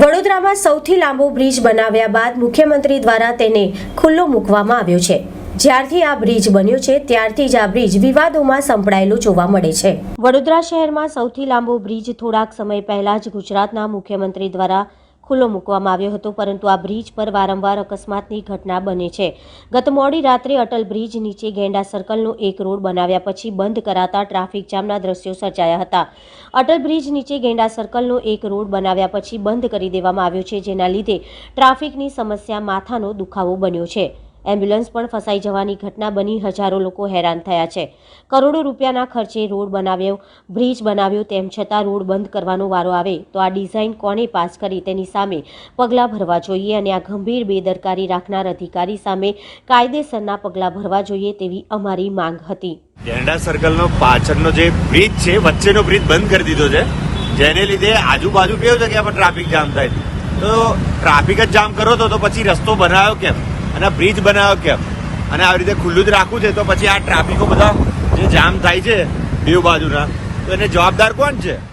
વડોદરામાં સૌથી લાંબો બ્રિજ બનાવ્યા બાદ મુખ્યમંત્રી દ્વારા તેને ખુલ્લો મૂકવામાં આવ્યો છે. જ્યારથી આ બ્રિજ બન્યો છે, ત્યારથી જ આ બ્રિજ વિવાદોમાં સંપડાયેલો જોવા મળે છે. વડોદરા શહેરમાં સૌથી લાંબો બ્રિજ થોડાક સમય પહેલા જ ગુજરાતના મુખ્યમંત્રી દ્વારા ખુલ્લો મૂકવામાં આવ્યો હતો, પરંતુ આ બ્રિજ પર વારંવાર અકસ્માતની ઘટના બને છે. ગત મોડી રાત્રે અટલ બ્રિજ નીચે ગેંડા સર્કલનો એક રોડ બનાવ્યા પછી બંધ કરાતા ટ્રાફિક જામના દ્રશ્યો સર્જાયા હતા. અટલ બ્રિજ નીચે ગેંડા સર્કલનો એક રોડ બનાવ્યા પછી બંધ કરી દેવામાં આવ્યો છે, જેના લીધે ટ્રાફિકની સમસ્યા માથાનો દુખાવો બન્યો છે. એમ્બ્યુલન્સ પણ ફસાઈ જવાની ઘટના બની હજારો લોકો હેરાન થયા છે. કરોડો રૂપિયાના ખર્ચે રોડ બનાવ્યો, બ્રિજ બનાવ્યો તેમ છતાં રોડ બંધ કરવાનો વારો આવે તો આ ડિઝાઇન કોણે પાસ કરી તેની સામે પગલાં ભરવા જોઈએ અને આ ગંભીર બેદરકારી રાખનાર અધિકારી સામે કાયદેસરના પગલાં ભરવા જોઈએ તેવી અમારી માંગ હતી. ગેંડા સર્કલનો પાછળનો જે બ્રિજ છે, વચ્ચેનો બ્રિજ બંધ કરી દીધો છે. જેને લીધે આજુબાજુ કેવું જગ્યા પર ટ્રાફિક જામ થાય તો ટ્રાફિક જ જામ કરો તો તો પછી રસ્તો બનાવ્યો કેમ? અને બ્રિજ બનાવ્યો કેમ? અને આવી રીતે ખુલ્લું જ રાખવું છે, તો પછી આ ટ્રાફિકો બધા જે જામ થાય છે બેવ બાજુના, તો એને જવાબદાર કોણ છે?